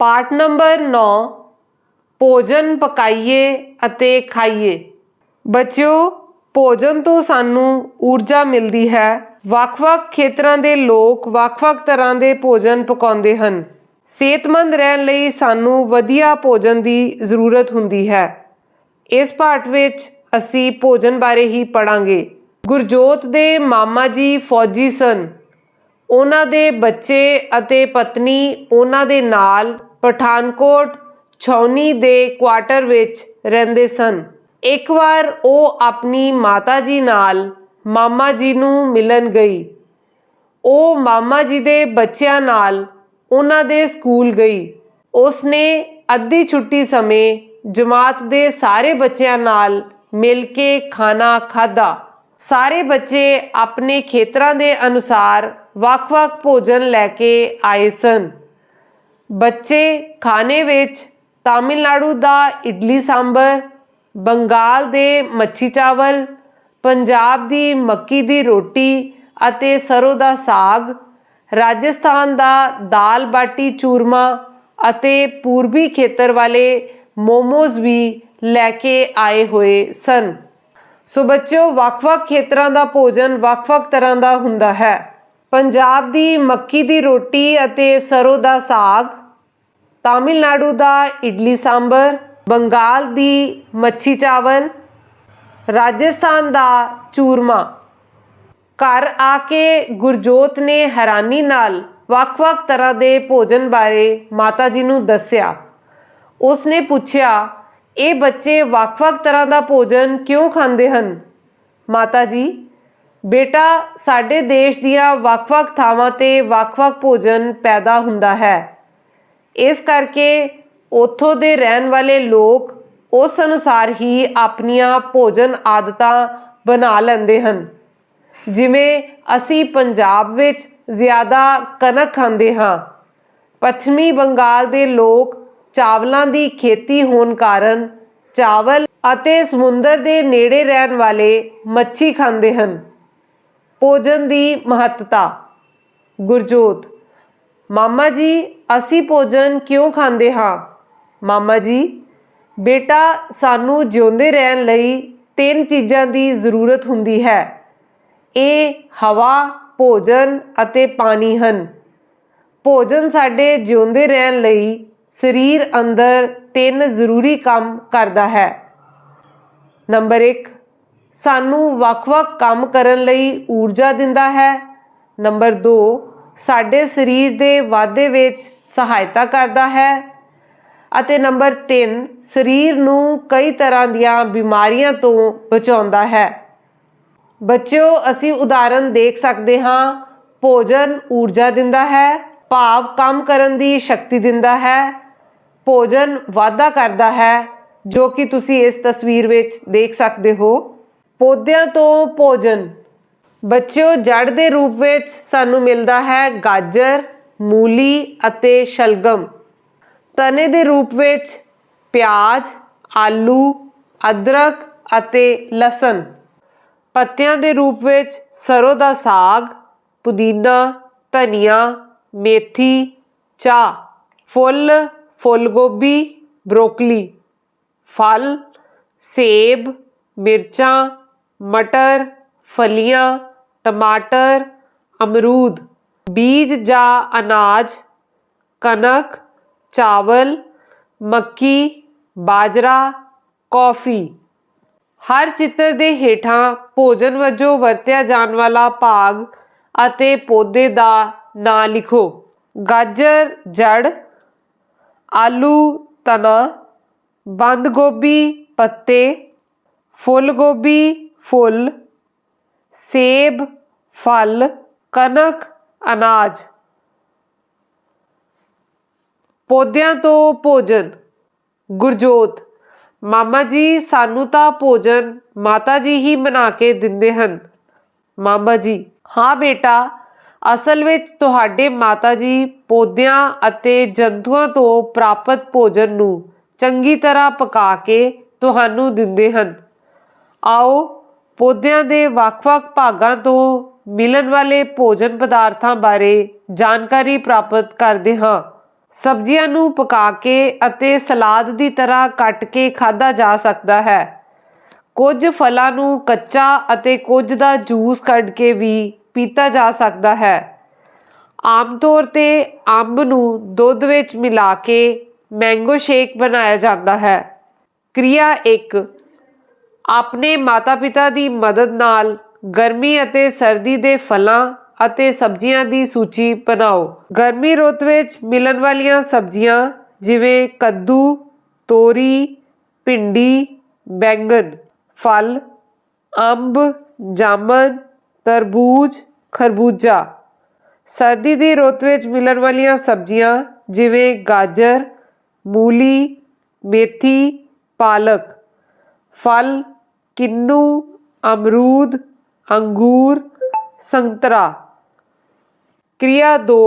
ਪਾਠ ਨੰਬਰ 9 ਭੋਜਨ ਪਕਾਈਏ ਅਤੇ ਖਾਈਏ। ਬੱਚਿਓ, ਭੋਜਨ ਤੋਂ ਸਾਨੂੰ ਊਰਜਾ ਮਿਲਦੀ ਹੈ। ਵੱਖ-ਵੱਖ ਖੇਤਰਾਂ ਦੇ ਲੋਕ ਵੱਖ-ਵੱਖ ਤਰ੍ਹਾਂ ਦੇ ਭੋਜਨ ਪਕਾਉਂਦੇ ਹਨ। ਸਿਹਤਮੰਦ ਰਹਿਣ ਲਈ ਸਾਨੂੰ ਵਧੀਆ ਭੋਜਨ ਦੀ ਜ਼ਰੂਰਤ ਹੁੰਦੀ ਹੈ। ਇਸ ਪਾਠ ਵਿੱਚ ਅਸੀਂ ਭੋਜਨ ਬਾਰੇ ਹੀ ਪੜਾਂਗੇ ਗੁਰਜੋਤ ਦੇ ਮਾਮਾ ਜੀ ਫੌਜੀ ਸਨ। ਉਹਨਾਂ ਦੇ ਬੱਚੇ ਅਤੇ ਪਤਨੀ ਉਹਨਾਂ ਦੇ ਨਾਲ ਪਠਾਨਕੋਟ ਛੌਨੀ ਦੇ ਕੁਆਟਰ ਵਿੱਚ ਰਹਿੰਦੇ ਸਨ। ਇੱਕ ਵਾਰ ਉਹ ਆਪਣੀ ਮਾਤਾ ਜੀ ਨਾਲ ਮਾਮਾ ਜੀ ਨੂੰ ਮਿਲਣ ਗਈ। ਉਹ ਮਾਮਾ ਜੀ ਦੇ ਬੱਚਿਆਂ ਨਾਲ ਉਹਨਾਂ ਦੇ ਸਕੂਲ ਗਈ। ਉਸਨੇ ਅੱਧੀ ਛੁੱਟੀ ਸਮੇਂ ਜਮਾਤ ਦੇ ਸਾਰੇ ਬੱਚਿਆਂ ਨਾਲ ਮਿਲ ਕੇ ਖਾਣਾ ਖਾਧਾ। ਸਾਰੇ ਬੱਚੇ ਆਪਣੇ ਖੇਤਰਾਂ ਦੇ ਅਨੁਸਾਰ ਵੱਖ-ਵੱਖ ਭੋਜਨ ਲੈ ਕੇ ਆਏ ਸਨ। ਬੱਚੇ ਖਾਣੇ ਵਿੱਚ ਤਾਮਿਲਨਾਡੂ ਦਾ ਇਡਲੀ ਸਾਂਬਰ, ਬੰਗਾਲ ਦੇ ਮੱਛੀ ਚਾਵਲ, ਪੰਜਾਬ ਦੀ ਮੱਕੀ ਦੀ ਰੋਟੀ ਅਤੇ ਸਰੋਂ ਦਾ ਸਾਗ, ਰਾਜਸਥਾਨ ਦਾ ਦਾਲ ਬਾਟੀ ਚੂਰਮਾ ਅਤੇ ਪੂਰਬੀ ਖੇਤਰ ਵਾਲੇ ਮੋਮੋਜ਼ ਵੀ ਲੈ ਕੇ ਆਏ ਹੋਏ ਸਨ। ਸੋ ਬੱਚਿਓ, ਵੱਖ-ਵੱਖ ਖੇਤਰਾਂ ਦਾ ਭੋਜਨ ਵੱਖ-ਵੱਖ ਤਰ੍ਹਾਂ ਦਾ ਹੁੰਦਾ ਹੈ। ਪੰਜਾਬ ਦੀ ਮੱਕੀ ਦੀ ਰੋਟੀ ਅਤੇ ਸਰੋਂ ਦਾ ਸਾਗ, ਤਾਮਿਲਨਾਡੂ ਦਾ ਇਡਲੀ ਸਾਂਬਰ, ਬੰਗਾਲ ਦੀ ਮੱਛੀ ਚਾਵਲ, ਰਾਜਸਥਾਨ ਦਾ ਚੂਰਮਾ। ਘਰ ਆ ਕੇ ਗੁਰਜੋਤ ਨੇ ਹੈਰਾਨੀ ਨਾਲ ਵੱਖ-ਵੱਖ ਤਰ੍ਹਾਂ ਦੇ ਭੋਜਨ ਬਾਰੇ ਮਾਤਾ ਜੀ ਨੂੰ ਦੱਸਿਆ। ਉਸਨੇ ਪੁੱਛਿਆ, ਇਹ ਬੱਚੇ ਵੱਖ-ਵੱਖ ਤਰ੍ਹਾਂ ਦਾ ਭੋਜਨ ਕਿਉਂ ਖਾਂਦੇ ਹਨ? ਮਾਤਾ ਜੀ ਬੇਟਾ, ਸਾਡੇ ਦੇਸ਼ ਦੀਆਂ ਵੱਖ-ਵੱਖ ਥਾਵਾਂ ਤੇ ਵੱਖ-ਵੱਖ ਭੋਜਨ ਪੈਦਾ ਹੁੰਦਾ ਹੈ। ਇਸ ਕਰਕੇ ਉੱਥੋਂ ਦੇ ਰਹਿਣ ਵਾਲੇ ਲੋਕ ਉਸ ਅਨੁਸਾਰ ਹੀ ਆਪਣੀਆਂ ਭੋਜਨ ਆਦਤਾਂ ਬਣਾ ਲੈਂਦੇ ਹਨ। ਜਿਵੇਂ ਅਸੀਂ ਪੰਜਾਬ ਵਿੱਚ ਜ਼ਿਆਦਾ ਕਣਕ ਖਾਂਦੇ ਹਾਂ। ਪੱਛਮੀ ਬੰਗਾਲ ਦੇ ਲੋਕ ਚਾਵਲਾਂ ਦੀ ਖੇਤੀ ਹੋਣ ਕਾਰਨ ਚਾਵਲ ਅਤੇ ਸਮੁੰਦਰ ਦੇ ਨੇੜੇ ਰਹਿਣ ਵਾਲੇ ਮੱਛੀ ਖਾਂਦੇ ਹਨ। ਭੋਜਨ ਦੀ ਮਹੱਤਤਾ। ਗੁਰਜੋਤ, ਮਾਮਾ ਜੀ, ਅਸੀਂ ਭੋਜਨ ਕਿਉਂ ਖਾਂਦੇ ਹਾਂ? ਮਾਮਾ ਜੀ, ਬੇਟਾ ਸਾਨੂੰ ਜਿਉਂਦੇ ਰਹਿਣ ਲਈ ਤਿੰਨ ਚੀਜ਼ਾਂ ਦੀ ਜ਼ਰੂਰਤ ਹੁੰਦੀ ਹੈ। ਇਹ ਹਵਾ, ਭੋਜਨ ਅਤੇ ਪਾਣੀ ਹਨ। ਭੋਜਨ ਸਾਡੇ ਜਿਉਂਦੇ ਰਹਿਣ ਲਈ ਸਰੀਰ ਅੰਦਰ ਤਿੰਨ ਜ਼ਰੂਰੀ ਕੰਮ ਕਰਦਾ ਹੈ। ਨੰਬਰ 1 ਸਾਨੂੰ ਵੱਖ-ਵੱਖ ਕੰਮ ਕਰਨ ਲਈ ਊਰਜਾ ਦਿੰਦਾ ਹੈ। ਨੰਬਰ 2 ਸਾਡੇ ਸਰੀਰ ਦੇ ਵਾਧੇ ਵਿੱਚ ਸਹਾਇਤਾ ਕਰਦਾ ਹੈ। ਅਤੇ ਨੰਬਰ 3 ਸਰੀਰ ਨੂੰ ਕਈ ਤਰ੍ਹਾਂ ਦੀਆਂ ਬਿਮਾਰੀਆਂ ਤੋਂ ਬਚਾਉਂਦਾ ਹੈ। ਬੱਚਿਓ, ਅਸੀਂ ਉਦਾਹਰਨ ਦੇਖ ਸਕਦੇ ਹਾਂ। ਭੋਜਨ ਊਰਜਾ ਦਿੰਦਾ ਹੈ, ਭਾਵ ਕੰਮ ਕਰਨ ਦੀ ਸ਼ਕਤੀ ਦਿੰਦਾ ਹੈ। ਭੋਜਨ ਵਾਧਾ ਕਰਦਾ ਹੈ, ਜੋ ਕਿ ਤੁਸੀਂ ਇਸ ਤਸਵੀਰ ਵਿੱਚ ਦੇਖ ਸਕਦੇ ਹੋ। ਪੌਦਿਆਂ ਤੋਂ ਭੋਜਨ। ਬੱਚਿਓ, ਜੜ ਦੇ ਰੂਪ ਵਿੱਚ ਸਾਨੂੰ ਮਿਲਦਾ ਹੈ ਗਾਜਰ, ਮੂਲੀ ਅਤੇ ਸ਼ਲਗਮ। ਤਨੇ ਦੇ ਰੂਪ ਵਿੱਚ ਪਿਆਜ਼, ਆਲੂ, ਅਦਰਕ ਅਤੇ ਲਸਣ। ਪੱਤਿਆਂ ਦੇ ਰੂਪ ਵਿੱਚ ਸਰੋਂ ਦਾ ਸਾਗ, ਪੁਦੀਨਾ, ਧਨੀਆ, ਮੇਥੀ, ਚਾਹ, ਫੁੱਲ ਫੁੱਲ ਗੋਭੀ ਬਰੋਕਲੀ, ਫਲ, ਸੇਬ, ਮਿਰਚਾਂ ਮਟਰ, ਫਲੀਆਂ, ਟਮਾਟਰ, ਅਮਰੂਦ, ਬੀਜ ਜਾਂ ਅਨਾਜ, ਕਣਕ, ਚਾਵਲ, ਮੱਕੀ, ਬਾਜਰਾ, ਕੌਫੀ। ਹਰ ਚਿੱਤਰ ਦੇ ਹੇਠਾਂ ਭੋਜਨ ਵਜੋਂ ਵਰਤਿਆ ਜਾਣ ਵਾਲਾ ਭਾਗ ਅਤੇ ਪੌਦੇ ਦਾ ਨਾਂ ਲਿਖੋ। ਗਾਜਰ, ਜੜ, ਆਲੂ ਤਣਾ ਬੰਦ ਗੋਭੀ, ਪੱਤੇ, ਫੁੱਲ ਗੋਭੀ ਫੁੱਲ, ਸੇਬ, ਫਲ, ਕਣਕ, ਅਨਾਜ। ਪੌਦਿਆਂ ਤੋਂ ਭੋਜਨ। ਗੁਰਜੋਤ, ਮਾਮਾ ਜੀ ਸਾਨੂੰ ਤਾਂ ਭੋਜਨ ਮਾਤਾ ਜੀ ਹੀ ਬਣਾ ਕੇ ਦਿੰਦੇ ਹਨ। ਮਾਮਾ ਜੀ, ਹਾਂ ਬੇਟਾ, ਅਸਲ ਵਿੱਚ ਤੁਹਾਡੇ ਮਾਤਾ ਜੀ ਪੌਦਿਆਂ ਅਤੇ ਜੰਤੂਆਂ ਤੋਂ ਪ੍ਰਾਪਤ ਭੋਜਨ ਨੂੰ ਚੰਗੀ ਤਰ੍ਹਾਂ ਪਕਾ ਕੇ ਤੁਹਾਨੂੰ ਦਿੰਦੇ ਹਨ। ਆਓ ਪੌਦਿਆਂ ਦੇ ਵੱਖ-ਵੱਖ ਭਾਗਾਂ ਤੋਂ ਮਿਲਣ ਵਾਲੇ ਭੋਜਨ ਪਦਾਰਥਾਂ ਬਾਰੇ ਜਾਣਕਾਰੀ ਪ੍ਰਾਪਤ ਕਰਦੇ ਹਾਂ। ਸਬਜ਼ੀਆਂ ਨੂੰ ਪਕਾ ਕੇ ਅਤੇ ਸਲਾਦ ਦੀ ਤਰ੍ਹਾਂ ਕੱਟ ਕੇ ਖਾਧਾ ਜਾ ਸਕਦਾ ਹੈ। ਕੁਝ ਫਲਾਂ ਨੂੰ ਕੱਚਾ ਅਤੇ ਕੁਝ ਦਾ ਜੂਸ ਕੱਢ ਕੇ ਵੀ ਪੀਤਾ ਜਾ ਸਕਦਾ ਹੈ। ਆਮ ਤੌਰ ਤੇ ਅੰਬ ਨੂੰ ਦੁੱਧ ਵਿੱਚ ਮਿਲਾ ਕੇ ਮੈਂਗੋ ਸ਼ੇਕ ਬਣਾਇਆ ਜਾਂਦਾ ਹੈ। ਕਿਰਿਆ 1 ਆਪਣੇ ਮਾਤਾ-ਪਿਤਾ ਦੀ ਮਦਦ ਨਾਲ ਗਰਮੀ ਅਤੇ ਸਰਦੀ ਦੇ ਫਲਾਂ ਅਤੇ ਸਬਜ਼ੀਆਂ ਦੀ ਸੂਚੀ ਬਣਾਓ। ਗਰਮੀ ਰੁੱਤ ਵਿੱਚ ਮਿਲਣ ਵਾਲੀਆਂ ਸਬਜ਼ੀਆਂ ਜਿਵੇਂ ਕੱਦੂ, ਤੋਰੀ, ਭਿੰਡੀ, ਬੈਂਗਣ, ਫਲ, ਅੰਬ ਜਾਮਨ ਤਰਬੂਜ, ਖਰਬੂਜਾ। ਸਰਦੀ ਦੀ ਰੁੱਤ ਵਿੱਚ ਮਿਲਣ ਵਾਲੀਆਂ ਸਬਜ਼ੀਆਂ ਜਿਵੇਂ ਗਾਜਰ, ਮੂਲੀ, ਮੇਥੀ, ਪਾਲਕ। ਫਲ ਕਿੰਨੂ, ਅਮਰੂਦ, ਅੰਗੂਰ, ਸੰਤਰਾ। ਕਿਰਿਆ 2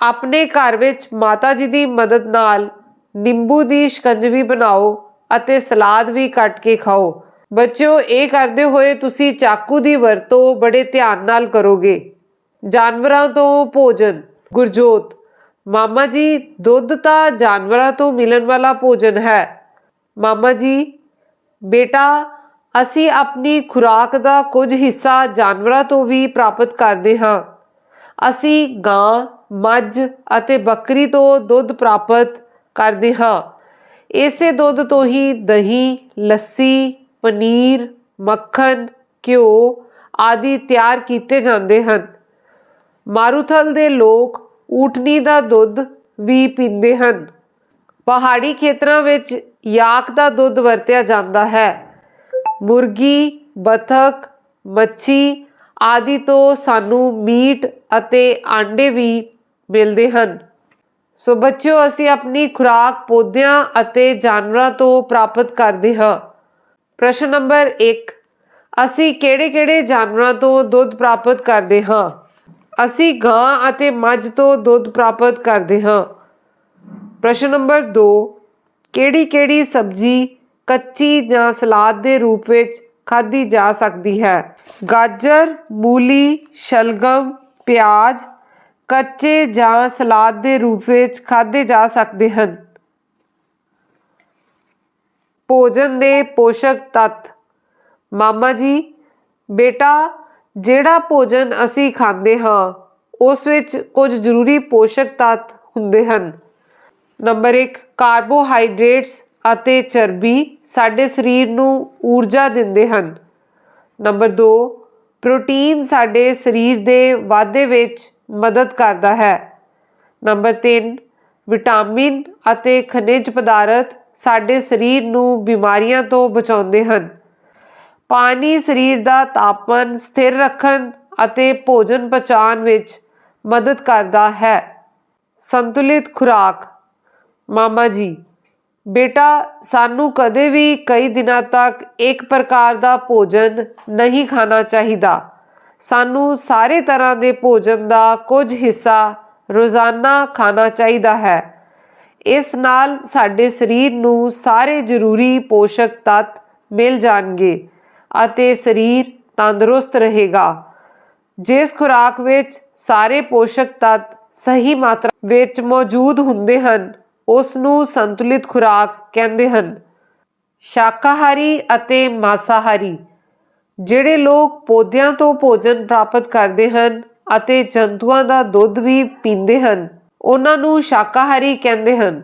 ਆਪਣੇ ਘਰ ਵਿੱਚ ਮਾਤਾ ਜੀ ਦੀ ਮਦਦ ਨਾਲ ਨਿੰਬੂ ਦੀ ਸ਼ਿਕੰਜਵੀ ਬਣਾਓ ਅਤੇ ਸਲਾਦ ਵੀ ਕੱਟ ਕੇ ਖਾਓ। ਬੱਚਿਓ, ਇਹ ਕਰਦੇ ਹੋਏ ਤੁਸੀਂ ਚਾਕੂ ਦੀ ਵਰਤੋਂ ਬੜੇ ਧਿਆਨ ਨਾਲ ਕਰੋਗੇ। ਜਾਨਵਰਾਂ ਤੋਂ ਭੋਜਨ, ਗੁਰਜੋਤ। ਮਾਮਾ ਜੀ, ਦੁੱਧ ਤਾਂ ਜਾਨਵਰਾਂ ਤੋਂ ਮਿਲਣ ਵਾਲਾ ਭੋਜਨ ਹੈ। ਮਾਮਾ ਜੀ ਬੇਟਾ, ਅਸੀਂ ਆਪਣੀ ਖੁਰਾਕ ਦਾ ਕੁਝ ਹਿੱਸਾ ਜਾਨਵਰਾਂ ਤੋਂ ਵੀ ਪ੍ਰਾਪਤ ਕਰਦੇ ਹਾਂ। ਅਸੀਂ ਗਾਂ, ਮੱਝ ਅਤੇ ਬੱਕਰੀ ਤੋਂ ਦੁੱਧ ਪ੍ਰਾਪਤ ਕਰਦੇ ਹਾਂ। ਇਸੇ ਦੁੱਧ ਤੋਂ ਹੀ ਦਹੀਂ, ਲੱਸੀ, ਪਨੀਰ, ਮੱਖਣ, ਘਿਓ ਆਦਿ ਤਿਆਰ ਕੀਤੇ ਜਾਂਦੇ ਹਨ। ਮਾਰੂਥਲ ਦੇ ਲੋਕ ਊਠਨੀ ਦਾ ਦੁੱਧ ਵੀ ਪੀਂਦੇ ਹਨ। ਪਹਾੜੀ ਖੇਤਰਾਂ ਵਿੱਚ ਯਾਕ ਦਾ ਦੁੱਧ ਵਰਤਿਆ ਜਾਂਦਾ ਹੈ। ਮੁਰਗੀ ਬਤਖ ਮੱਛੀ ਆਦਿ ਤੋਂ ਸਾਨੂੰ ਮੀਟ ਅਤੇ ਆਂਡੇ ਵੀ ਮਿਲਦੇ ਹਨ। ਸੋ ਬੱਚਿਓ, ਅਸੀਂ ਆਪਣੀ ਖੁਰਾਕ ਪੌਦਿਆਂ ਅਤੇ ਜਾਨਵਰਾਂ ਤੋਂ ਪ੍ਰਾਪਤ ਕਰਦੇ ਹਾਂ। ਪ੍ਰਸ਼ਨ ਨੰਬਰ 1 ਅਸੀਂ ਕਿਹੜੇ-ਕਿਹੜੇ ਜਾਨਵਰਾਂ ਤੋਂ ਦੁੱਧ ਪ੍ਰਾਪਤ ਕਰਦੇ ਹਾਂ? ਅਸੀਂ ਗਾਂ ਅਤੇ ਮੱਝ ਤੋਂ ਦੁੱਧ ਪ੍ਰਾਪਤ ਕਰਦੇ ਹਾਂ। ਪ੍ਰਸ਼ਨ ਨੰਬਰ 2 ਕਿਹੜੀ-ਕਿਹੜੀ ਸਬਜ਼ੀ ਕੱਚੀ ਜਾਂ ਸਲਾਦ ਦੇ ਰੂਪ ਵਿੱਚ ਖਾਧੀ ਜਾ ਸਕਦੀ ਹੈ? ਗਾਜਰ, ਮੂਲੀ, ਸ਼ਲਗਮ, ਪਿਆਜ਼ ਕੱਚੇ ਜਾਂ ਸਲਾਦ ਦੇ ਰੂਪ ਵਿੱਚ ਖਾਧੇ ਜਾ ਸਕਦੇ ਹਨ। ਭੋਜਨ ਦੇ ਪੋਸ਼ਕ ਤੱਤ। ਮਾਮਾ ਜੀ, ਬੇਟਾ, ਜਿਹੜਾ ਭੋਜਨ ਅਸੀਂ ਖਾਂਦੇ ਹਾਂ, ਉਸ ਵਿੱਚ ਕੁਝ ਜ਼ਰੂਰੀ ਪੋਸ਼ਕ ਤੱਤ ਹੁੰਦੇ ਹਨ। ਨੰਬਰ 1 ਕਾਰਬੋਹਾਈਡਰੇਟਸ ਅਤੇ ਚਰਬੀ ਸਾਡੇ ਸਰੀਰ ਨੂੰ ਊਰਜਾ ਦਿੰਦੇ ਹਨ। ਨੰਬਰ 2 ਪ੍ਰੋਟੀਨ ਸਾਡੇ ਸਰੀਰ ਦੇ ਵਾਧੇ ਵਿੱਚ ਮਦਦ ਕਰਦਾ ਹੈ। ਨੰਬਰ 3 ਵਿਟਾਮਿਨ ਅਤੇ ਖਣਿਜ ਪਦਾਰਥ ਸਾਡੇ ਸਰੀਰ ਨੂੰ ਬਿਮਾਰੀਆਂ ਤੋਂ ਬਚਾਉਂਦੇ ਹਨ। ਪਾਣੀ ਸਰੀਰ ਦਾ ਤਾਪਮਾਨ ਸਥਿਰ ਰੱਖਣ ਅਤੇ ਭੋਜਨ ਪਚਾਉਣ ਵਿੱਚ ਮਦਦ ਕਰਦਾ ਹੈ। ਸੰਤੁਲਿਤ ਖੁਰਾਕ ਮਾਮਾ ਜੀ, ਬੇਟਾ ਸਾਨੂੰ ਕਦੇ ਵੀ ਕਈ ਦਿਨਾਂ ਤੱਕ ਇੱਕ ਪ੍ਰਕਾਰ ਦਾ ਭੋਜਨ ਨਹੀਂ ਖਾਣਾ ਚਾਹੀਦਾ। ਸਾਨੂੰ ਸਾਰੇ ਤਰ੍ਹਾਂ ਦੇ ਭੋਜਨ ਦਾ ਕੁਝ ਹਿੱਸਾ ਰੋਜ਼ਾਨਾ ਖਾਣਾ ਚਾਹੀਦਾ ਹੈ। ਇਸ ਨਾਲ ਸਾਡੇ ਸਰੀਰ ਨੂੰ ਸਾਰੇ ਜ਼ਰੂਰੀ ਪੋਸ਼ਕ ਤੱਤ ਮਿਲ ਜਾਣਗੇ ਅਤੇ ਸਰੀਰ ਤੰਦਰੁਸਤ ਰਹੇਗਾ। ਜਿਸ ਖੁਰਾਕ ਵਿੱਚ ਸਾਰੇ ਪੋਸ਼ਕ ਤੱਤ ਸਹੀ ਮਾਤਰਾ ਵਿੱਚ ਮੌਜੂਦ ਹੁੰਦੇ ਹਨ ਉਸ ਨੂੰ ਸੰਤੁਲਿਤ ਖੁਰਾਕ ਕਹਿੰਦੇ ਹਨ। ਸ਼ਾਕਾਹਾਰੀ ਅਤੇ ਮਾਸਾਹਾਰੀ, ਜਿਹੜੇ ਲੋਕ ਪੌਦਿਆਂ ਤੋਂ ਭੋਜਨ ਪ੍ਰਾਪਤ ਕਰਦੇ ਹਨ ਅਤੇ ਜੰਤੂਆਂ ਦਾ ਦੁੱਧ ਵੀ ਪੀਂਦੇ ਹਨ, ਉਹਨਾਂ ਨੂੰ ਸ਼ਾਕਾਹਾਰੀ ਕਹਿੰਦੇ ਹਨ।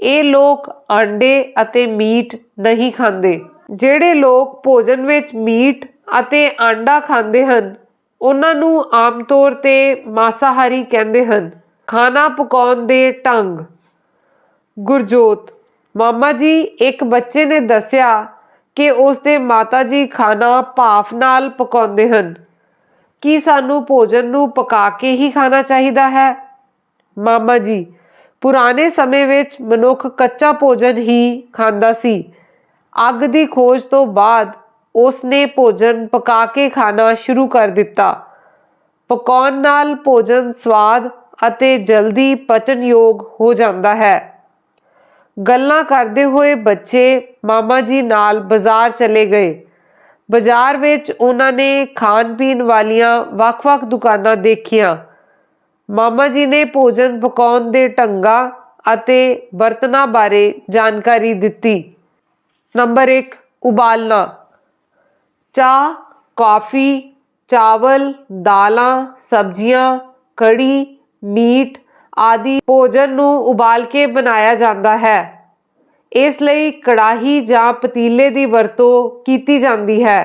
ਇਹ ਲੋਕ ਅੰਡੇ ਅਤੇ ਮੀਟ ਨਹੀਂ ਖਾਂਦੇ। ਜਿਹੜੇ ਲੋਕ ਭੋਜਨ ਵਿੱਚ ਮੀਟ ਅਤੇ ਆਂਡਾ ਖਾਂਦੇ ਹਨ, ਉਹਨਾਂ ਨੂੰ ਆਮ ਤੌਰ ਤੇ ਮਾਸਾਹਾਰੀ ਕਹਿੰਦੇ ਹਨ। ਖਾਣਾ ਪਕਾਉਣ ਦੇ ਢੰਗ ਗੁਰਜੋਤ, ਮਾਮਾ ਜੀ, ਇੱਕ ਬੱਚੇ ਨੇ ਦੱਸਿਆ ਕਿ ਉਸ ਦੇ ਮਾਤਾ ਜੀ ਖਾਣਾ ਭਾਫ ਨਾਲ ਪਕਾਉਂਦੇ ਹਨ। ਕੀ ਸਾਨੂੰ ਭੋਜਨ ਨੂੰ ਪਕਾ ਕੇ ਹੀ ਖਾਣਾ ਚਾਹੀਦਾ ਹੈ? ਮਾਮਾ ਜੀ, ਪੁਰਾਣੇ ਸਮੇਂ ਵਿੱਚ ਮਨੁੱਖ ਕੱਚਾ ਭੋਜਨ ਹੀ ਖਾਂਦਾ ਸੀ। ਅੱਗ ਦੀ ਖੋਜ ਤੋਂ ਬਾਅਦ ਉਸ ਨੇ ਭੋਜਨ ਪਕਾ ਕੇ ਖਾਣਾ ਸ਼ੁਰੂ ਕਰ ਦਿੱਤਾ। ਪਕਾਉਣ ਨਾਲ ਭੋਜਨ ਸਵਾਦ ਅਤੇ ਜਲਦੀ ਪਚਣਯੋਗ ਹੋ ਜਾਂਦਾ ਹੈ। ਗੱਲਾਂ ਕਰਦੇ ਹੋਏ ਬੱਚੇ ਮਾਮਾ ਜੀ ਨਾਲ ਬਾਜ਼ਾਰ ਚਲੇ ਗਏ। ਬਾਜ਼ਾਰ ਵਿੱਚ ਉਹਨਾਂ ਨੇ ਖਾਣ ਪੀਣ ਵਾਲੀਆਂ ਵੱਖ-ਵੱਖ ਦੁਕਾਨਾਂ ਦੇਖੀਆਂ। ਮਾਮਾ ਜੀ ਨੇ ਭੋਜਨ ਪਕਾਉਣ ਦੇ ਢੰਗਾਂ ਅਤੇ ਬਰਤਨਾਂ ਬਾਰੇ ਜਾਣਕਾਰੀ ਦਿੱਤੀ। ਨੰਬਰ 1 ਉਬਾਲਣਾ। ਚਾਹ, ਕਾਫੀ, ਚਾਵਲ, ਦਾਲਾਂ, ਸਬਜ਼ੀਆਂ, ਕੜੀ, ਮੀਟ ਆਦਿ ਭੋਜਨ ਨੂੰ ਉਬਾਲ ਕੇ ਬਣਾਇਆ ਜਾਂਦਾ ਹੈ। ਇਸ ਲਈ ਕੜਾਹੀ ਜਾਂ ਪਤੀਲੇ ਦੀ ਵਰਤੋਂ ਕੀਤੀ ਜਾਂਦੀ ਹੈ।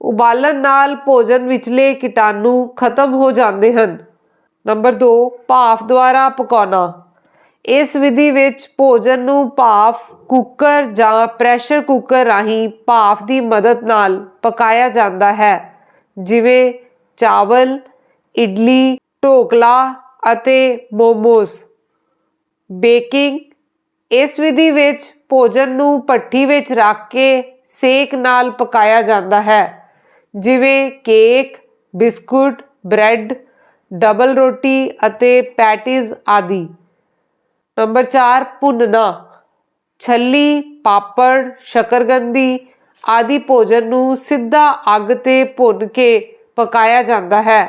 ਉਬਾਲਣ ਨਾਲ ਭੋਜਨ ਵਿਚਲੇ ਕੀਟਾਣੂ ਖਤਮ ਹੋ ਜਾਂਦੇ ਹਨ। ਨੰਬਰ 2 ਭਾਫ ਦੁਆਰਾ ਪਕਾਉਣਾ। ਇਸ ਵਿਧੀ ਵਿੱਚ ਭੋਜਨ ਨੂੰ ਭਾਫ ਕੁੱਕਰ ਜਾਂ ਪ੍ਰੈਸ਼ਰ ਕੁੱਕਰ ਰਾਹੀਂ ਭਾਫ ਦੀ ਮਦਦ ਨਾਲ ਪਕਾਇਆ ਜਾਂਦਾ ਹੈ। ਜਿਵੇਂ ਚਾਵਲ, ਇਡਲੀ, ਢੋਕਲਾ ਅਤੇ ਮੋਮੋਸ। ਬੇਕਿੰਗ ਇਸ ਵਿਧੀ ਵਿੱਚ ਭੋਜਨ ਨੂੰ ਭੱਠੀ ਵਿੱਚ ਰੱਖ ਕੇ ਸੇਕ ਨਾਲ ਪਕਾਇਆ ਜਾਂਦਾ ਹੈ। ਜਿਵੇਂ ਕੇਕ, ਬਿਸਕੁਟ, ਬ੍ਰੈਡ, ਡਬਲ ਰੋਟੀ ਅਤੇ ਪੈਟੀਜ਼ ਆਦਿ। ਨੰਬਰ 4 ਭੁੰਨਣਾ। ਛੱਲੀ, ਪਾਪੜ ਸ਼ਕਰਗੰਦੀ ਆਦਿ ਭੋਜਨ ਨੂੰ ਸਿੱਧਾ ਅੱਗ ਤੇ ਭੁੰਨ ਕੇ ਪਕਾਇਆ ਜਾਂਦਾ ਹੈ।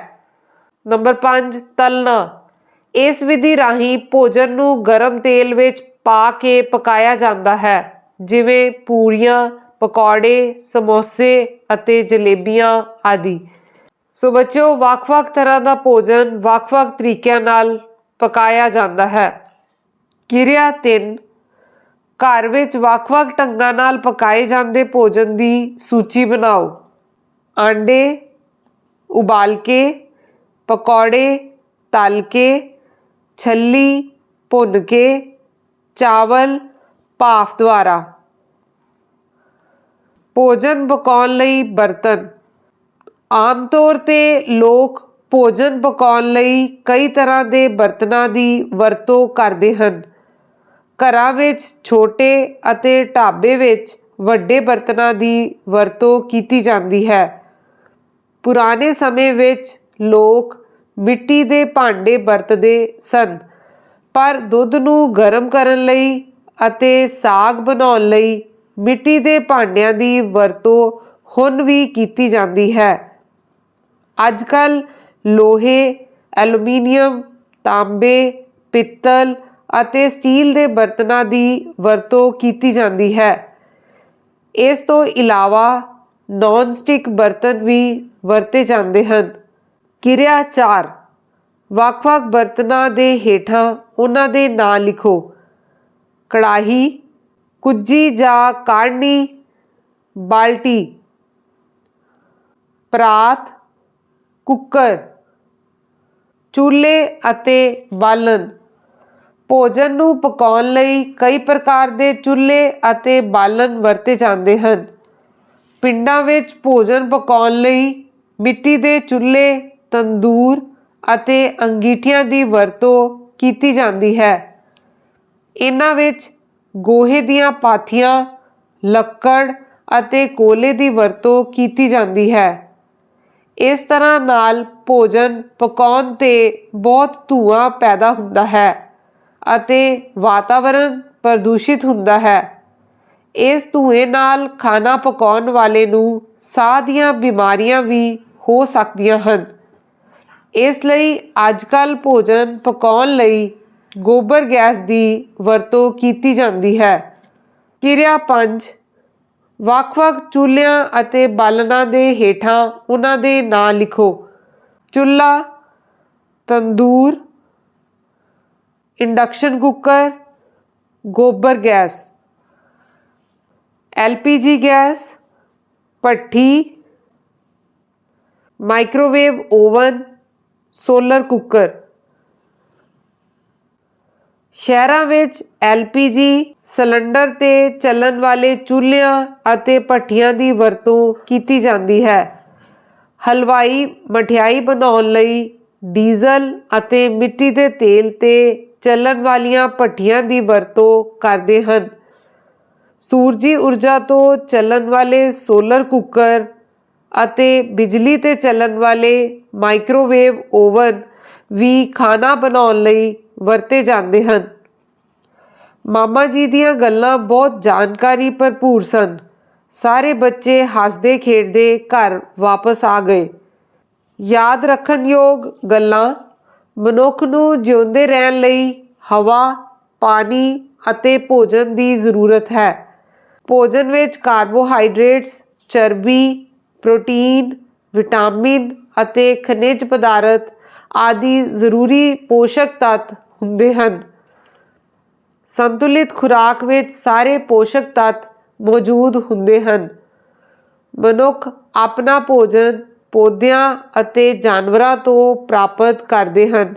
ਨੰਬਰ 5 ਤਲਣਾ। ਇਸ ਵਿਧੀ ਰਾਹੀਂ ਭੋਜਨ ਨੂੰ ਗਰਮ ਤੇਲ ਵਿੱਚ ਪਾ ਕੇ ਪਕਾਇਆ ਜਾਂਦਾ ਹੈ, ਜਿਵੇਂ ਪੂਰੀਆਂ, ਪਕੌੜੇ, ਸਮੋਸੇ ਅਤੇ ਜਲੇਬੀਆਂ ਆਦਿ। ਸੋ ਬੱਚਿਓ, ਵੱਖ-ਵੱਖ ਤਰ੍ਹਾਂ ਦਾ ਭੋਜਨ ਵੱਖ-ਵੱਖ ਤਰੀਕਿਆਂ ਨਾਲ ਪਕਾਇਆ ਜਾਂਦਾ ਹੈ। ਕਿਰਿਆ 3 ਘਰ ਵਿੱਚ ਵੱਖ-ਵੱਖ ਢੰਗਾਂ ਨਾਲ ਪਕਾਏ ਜਾਂਦੇ ਭੋਜਨ ਦੀ ਸੂਚੀ ਬਣਾਓ। ਆਂਡੇ, ਉਬਾਲ ਕੇ, ਪਕੌੜੇ, ਤਲ ਕੇ ਛੱਲੀ, ਭੁੰਨ ਕੇ, ਚਾਵਲ, ਭਾਫ ਦੁਆਰਾ। ਭੋਜਨ ਪਕਾਉਣ ਲਈ ਬਰਤਨ। ਆਮ ਤੌਰ ਤੇ ਲੋਕ ਭੋਜਨ ਪਕਾਉਣ ਲਈ ਕਈ ਤਰ੍ਹਾਂ ਦੇ ਬਰਤਨਾਂ ਦੀ ਵਰਤੋਂ ਕਰਦੇ ਹਨ। ਘਰਾਂ ਵਿੱਚ ਛੋਟੇ ਅਤੇ ਢਾਬੇ ਵਿੱਚ ਵੱਡੇ ਬਰਤਨਾਂ ਦੀ ਵਰਤੋਂ ਕੀਤੀ ਜਾਂਦੀ ਹੈ। ਪੁਰਾਣੇ ਸਮੇਂ ਵਿੱਚ ਲੋਕ ਮਿੱਟੀ ਦੇ ਭਾਂਡੇ ਵਰਤਦੇ ਸਨ, ਪਰ ਦੁੱਧ ਨੂੰ ਗਰਮ ਕਰਨ ਲਈ ਅਤੇ ਸਾਗ ਬਣਾਉਣ ਲਈ ਮਿੱਟੀ ਦੇ ਭਾਂਡਿਆਂ ਦੀ ਵਰਤੋਂ ਹੁਣ ਵੀ ਕੀਤੀ ਜਾਂਦੀ ਹੈ। ਅੱਜ ਕੱਲ ਲੋਹੇ, ਐਲੂਮੀਨੀਅਮ, ਤਾਂਬੇ, ਪਿੱਤਲ ਅਤੇ ਸਟੀਲ ਦੇ ਬਰਤਨਾਂ ਦੀ ਵਰਤੋਂ ਕੀਤੀ ਜਾਂਦੀ ਹੈ। ਇਸ ਤੋਂ ਇਲਾਵਾ ਨੌਨ ਸਟਿਕ ਬਰਤਨ ਵੀ ਵਰਤੇ ਜਾਂਦੇ ਹਨ। ਕਿਰਿਆ 4 ਵੱਖ-ਵੱਖ ਬਰਤਨਾਂ ਦੇ ਹੇਠਾਂ ਉਹਨਾਂ ਦੇ ਨਾਂ ਲਿਖੋ। ਕੜਾਹੀ ਕੁੱਜੀ ਜਾਂ ਕਾੜਨੀ ਬਾਲਟੀ। ਪਰਾਤ, ਕੁੱਕਰ। ਚੁੱਲ੍ਹੇ ਅਤੇ ਬਾਲਣ। ਭੋਜਨ ਨੂੰ ਪਕਾਉਣ ਲਈ ਕਈ ਪ੍ਰਕਾਰ ਦੇ ਚੁੱਲ੍ਹੇ ਅਤੇ ਬਾਲਣ ਵਰਤੇ ਜਾਂਦੇ ਹਨ। ਪਿੰਡਾਂ ਵਿੱਚ ਭੋਜਨ ਪਕਾਉਣ ਲਈ ਮਿੱਟੀ ਦੇ ਚੁੱਲ੍ਹੇ ਤੰਦੂਰ ਅਤੇ ਅੰਗੀਠੀਆਂ ਦੀ ਵਰਤੋਂ ਕੀਤੀ ਜਾਂਦੀ ਹੈ। ਇਹਨਾਂ ਵਿੱਚ ਗੋਹੇ ਦੀਆਂ ਪਾਥੀਆਂ, ਲੱਕੜ ਅਤੇ ਕੋਲੇ ਦੀ ਵਰਤੋਂ ਕੀਤੀ ਜਾਂਦੀ ਹੈ। ਇਸ ਤਰ੍ਹਾਂ ਨਾਲ ਭੋਜਨ ਪਕਾਉਣ ਤੇ ਬਹੁਤ ਧੂਆਂ ਪੈਦਾ ਹੁੰਦਾ ਹੈ ਅਤੇ ਵਾਤਾਵਰਣ ਪ੍ਰਦੂਸ਼ਿਤ ਹੁੰਦਾ ਹੈ। ਇਸ ਧੂਏ ਨਾਲ ਖਾਣਾ ਪਕਾਉਣ ਵਾਲੇ ਨੂੰ ਸਾਹ ਦੀਆਂ ਬਿਮਾਰੀਆਂ ਵੀ ਹੋ ਸਕਦੀਆਂ ਹਨ। ਇਸ ਲਈ ਅੱਜ ਅੱਜਕੱਲ ਭੋਜਨ ਪਕਾਉਣ ਲਈ ਗੋਬਰ ਗੈਸ ਦੀ ਵਰਤੋਂ ਕੀਤੀ ਜਾਂਦੀ ਹੈ। ਕਿਰਿਆ 5 ਵੱਖ-ਵੱਖ ਚੁੱਲ੍ਹਿਆਂ ਅਤੇ ਬਾਲਣਾਂ ਦੇ ਹੇਠਾਂ ਉਹਨਾਂ ਦੇ ਨਾਂ ਲਿਖੋ। ਚੁੱਲ੍ਹਾ ਤੰਦੂਰ, ਇੰਡਕਸ਼ਨ ਕੁੱਕਰ, ਗੋਬਰ ਗੈਸ, ਐਲਪੀਜੀ ਗੈਸ, ਭੱਠੀ, ਮਾਈਕ੍ਰੋਵੇਵ ਓਵਨ ਸੋਲਰ ਕੁੱਕਰ। ਸ਼ਹਿਰਾਂ ਵਿੱਚ ਐਲਪੀਜੀ ਸਿਲੰਡਰ ਤੇ ਚੱਲਣ ਵਾਲੇ ਚੁੱਲ੍ਹਿਆਂ ਅਤੇ ਭੱਠੀਆਂ ਦੀ ਵਰਤੋਂ ਕੀਤੀ ਜਾਂਦੀ ਹੈ। ਹਲਵਾਈ ਮਠਿਆਈ ਬਣਾਉਣ ਲਈ ਡੀਜ਼ਲ ਅਤੇ ਮਿੱਟੀ ਦੇ ਤੇਲ ਤੇ ਚੱਲਣ ਵਾਲੀਆਂ ਭੱਠੀਆਂ ਦੀ ਵਰਤੋਂ ਕਰਦੇ ਹਨ। ਸੂਰਜੀ ਊਰਜਾ ਤੋਂ ਚੱਲਣ ਵਾਲੇ ਸੋਲਰ ਕੁੱਕਰ ਅਤੇ ਬਿਜਲੀ ਤੇ ਚੱਲਣ ਵਾਲੇ ਮਾਈਕ੍ਰੋਵੇਵ ਓਵਨ ਵੀ ਖਾਣਾ ਬਣਾਉਣ ਲਈ ਵਰਤੇ ਜਾਂਦੇ ਹਨ। ਮਾਮਾ ਜੀ ਦੀਆਂ ਗੱਲਾਂ ਬਹੁਤ ਜਾਣਕਾਰੀ ਭਰਪੂਰ ਸਨ। ਸਾਰੇ ਬੱਚੇ ਹੱਸਦੇ ਖੇਡਦੇ ਘਰ ਵਾਪਸ ਆ ਗਏ। ਯਾਦ ਰੱਖਣਯੋਗ ਗੱਲਾਂ, ਮਨੁੱਖ ਨੂੰ ਜਿਉਂਦੇ ਰਹਿਣ ਲਈ ਹਵਾ, ਪਾਣੀ ਅਤੇ ਭੋਜਨ ਦੀ ਜ਼ਰੂਰਤ ਹੈ। ਭੋਜਨ ਵਿੱਚ ਕਾਰਬੋਹਾਈਡਰੇਟਸ, ਚਰਬੀ ਪ੍ਰੋਟੀਨ, ਵਿਟਾਮਿਨ ਅਤੇ ਖਣਿਜ ਪਦਾਰਥ ਆਦਿ ਜ਼ਰੂਰੀ ਪੋਸ਼ਕ ਤੱਤ ਹੁੰਦੇ ਹਨ। ਸੰਤੁਲਿਤ ਖੁਰਾਕ ਵਿੱਚ ਸਾਰੇ ਪੋਸ਼ਕ ਤੱਤ ਮੌਜੂਦ ਹੁੰਦੇ ਹਨ। ਮਨੁੱਖ ਆਪਣਾ ਭੋਜਨ ਪੌਦਿਆਂ ਅਤੇ ਜਾਨਵਰਾਂ ਤੋਂ ਪ੍ਰਾਪਤ ਕਰਦੇ ਹਨ।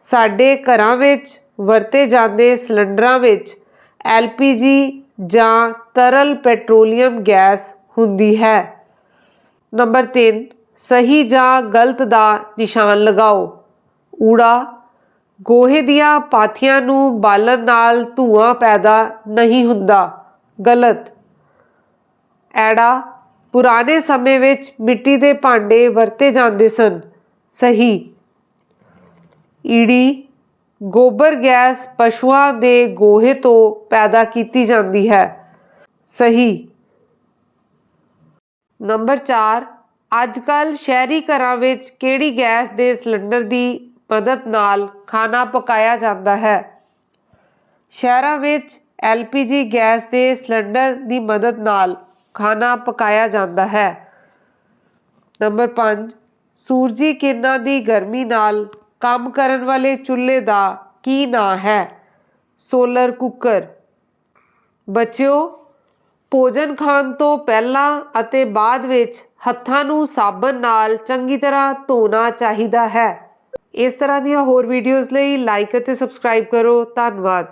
ਸਾਡੇ ਘਰਾਂ ਵਿੱਚ ਵਰਤੇ ਜਾਂਦੇ ਸਿਲੰਡਰਾਂ ਵਿੱਚ LPG ਜਾਂ ਤਰਲ ਪੈਟਰੋਲੀਅਮ ਗੈਸ ਹੁੰਦੀ ਹੈ। ਨੰਬਰ 3 ਸਹੀ ਜਾਂ ਗਲਤ ਦਾ ਨਿਸ਼ਾਨ ਲਗਾਓ। ਊੜਾ, ਗੋਹੇ ਦੀਆਂ ਪਾਥੀਆਂ ਨੂੰ ਬਾਲਣ ਨਾਲ ਧੂਆਂ ਪੈਦਾ ਨਹੀਂ ਹੁੰਦਾ। ਗਲਤ। ਐੜਾ, ਪੁਰਾਣੇ ਸਮੇਂ ਵਿੱਚ ਮਿੱਟੀ ਦੇ ਭਾਂਡੇ ਵਰਤੇ ਜਾਂਦੇ ਸਨ। ਸਹੀ। ਈੜੀ, ਗੋਬਰ ਗੈਸ ਪਸ਼ੂਆਂ ਦੇ ਗੋਹੇ ਤੋਂ ਪੈਦਾ ਕੀਤੀ ਜਾਂਦੀ ਹੈ। ਸਹੀ। ਨੰਬਰ 4 ਅੱਜ ਕੱਲ ਸ਼ਹਿਰੀ ਘਰਾਂ ਵਿੱਚ ਕਿਹੜੀ ਗੈਸ ਦੇ ਸਿਲੰਡਰ ਦੀ ਮਦਦ ਨਾਲ ਖਾਣਾ ਪਕਾਇਆ ਜਾਂਦਾ ਹੈ? ਸ਼ਹਿਰਾਂ ਵਿੱਚ LPG ਗੈਸ ਦੇ ਸਿਲੰਡਰ ਦੀ ਮਦਦ ਨਾਲ ਖਾਣਾ ਪਕਾਇਆ ਜਾਂਦਾ ਹੈ। ਨੰਬਰ 5 ਸੂਰਜੀ ਕਿਰਨਾਂ ਦੀ ਗਰਮੀ ਨਾਲ ਕੰਮ ਕਰਨ ਵਾਲੇ ਚੁੱਲ੍ਹੇ ਦਾ ਕੀ ਨਾਂ ਹੈ? Solar cooker. ਬੱਚਿਓ ਭੋਜਨ ਖਾਣ ਤੋਂ ਪਹਿਲਾਂ ਅਤੇ ਬਾਅਦ ਵਿੱਚ ਹੱਥਾਂ ਨੂੰ ਸਾਬਣ ਨਾਲ ਚੰਗੀ ਤਰ੍ਹਾਂ ਧੋਣਾ ਚਾਹੀਦਾ ਹੈ। ਇਸ ਤਰ੍ਹਾਂ ਦੀਆਂ ਹੋਰ ਵੀਡੀਓਜ਼ ਲਈ ਲਾਈਕ ਅਤੇ ਸਬਸਕ੍ਰਾਈਬ ਕਰੋ। ਧੰਨਵਾਦ।